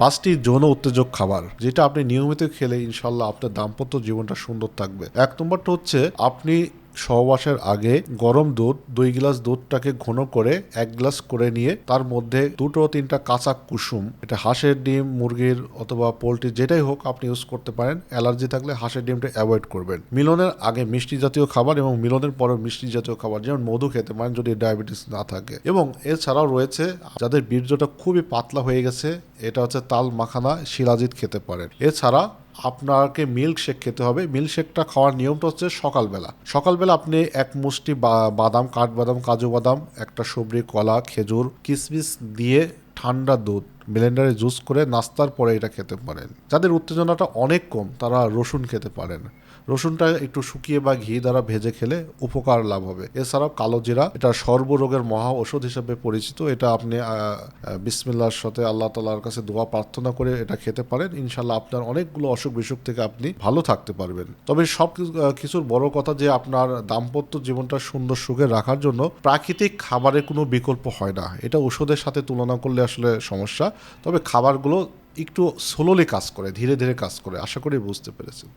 পাঁচটি যৌন উত্তেজক খাবার, যেটা আপনি নিয়মিত খেলে ইনশাল্লাহ আপনার দাম্পত্য জীবনটা সুন্দর থাকবে। এক নম্বরটা হচ্ছে, আপনি সহবাসের আগে গরম দুধ, দুই গ্লাস দুধটাকে ঘন করে এক গ্লাস করে নিয়ে তার মধ্যে দুটো তিনটা কাঁচা কুসুম, এটা হাঁসের ডিম, মুরগির অথবা পোলট্রি যেটাই হোক আপনি ইউজ করতে পারেন। অ্যালার্জি থাকলে হাঁসের ডিমটা অ্যাভয়েড করবেন। মিলনের আগে মিষ্টি জাতীয় খাবার এবং মিলনের পরে মিষ্টি জাতীয় খাবার, যেমন মধু খেতে পারেন যদি ডায়াবেটিস না থাকে। এবং এছাড়াও রয়েছে যাদের বীর্যটা খুবই পাতলা হয়ে গেছে, এটা হচ্ছে তাল মাখানা, শিলাজিৎ খেতে পারেন। এছাড়া আপনাকে মিল্ক শেক খেতে হবে। মিল্ক শেকটা খাওয়ার নিয়মটা হচ্ছে সকালবেলা। সকালবেলা আপনি এক মুষ্টি বাদাম, কাঠবাদাম, কাজু বাদাম, একটা সবরি কলা, খেজুর, কিসমিস দিয়ে ঠান্ডা দুধ ব্লেন্ডারে জুস করে নাস্তার পরে এটা খেতে পারেন। যাদের উত্তেজনাটা অনেক কম তারা রসুন খেতে পারেন। রসুনটা একটু শুকিয়ে বা ঘি দ্বারা ভেজে খেলে উপকার লাভ হবে। এছাড়াও কালো জিরা এটা সর্বরোগের মহা ওষুধ হিসেবে পরিচিত। এটা আপনি আহ, সাথে আল্লাহ তালার কাছে দোয়া প্রার্থনা করে এটা খেতে পারেন। ইনশাল্লাহ আপনার অনেকগুলো অসুখ বিসুখ থেকে আপনি ভালো থাকতে পারবেন। তবে সব কিছুর বড় কথা যে আপনার দাম্পত্য জীবনটা সুন্দর সুখে রাখার জন্য প্রাকৃতিক খাবারের কোনো বিকল্প হয় না। এটা ওষুধের সাথে তুলনা করলে আসলে সমস্যা। তবে খাবারগুলো একটু স্লোলি কাজ করে ধীরে ধীরে কাজ করে আশা করি বুঝতে পেরেছেন।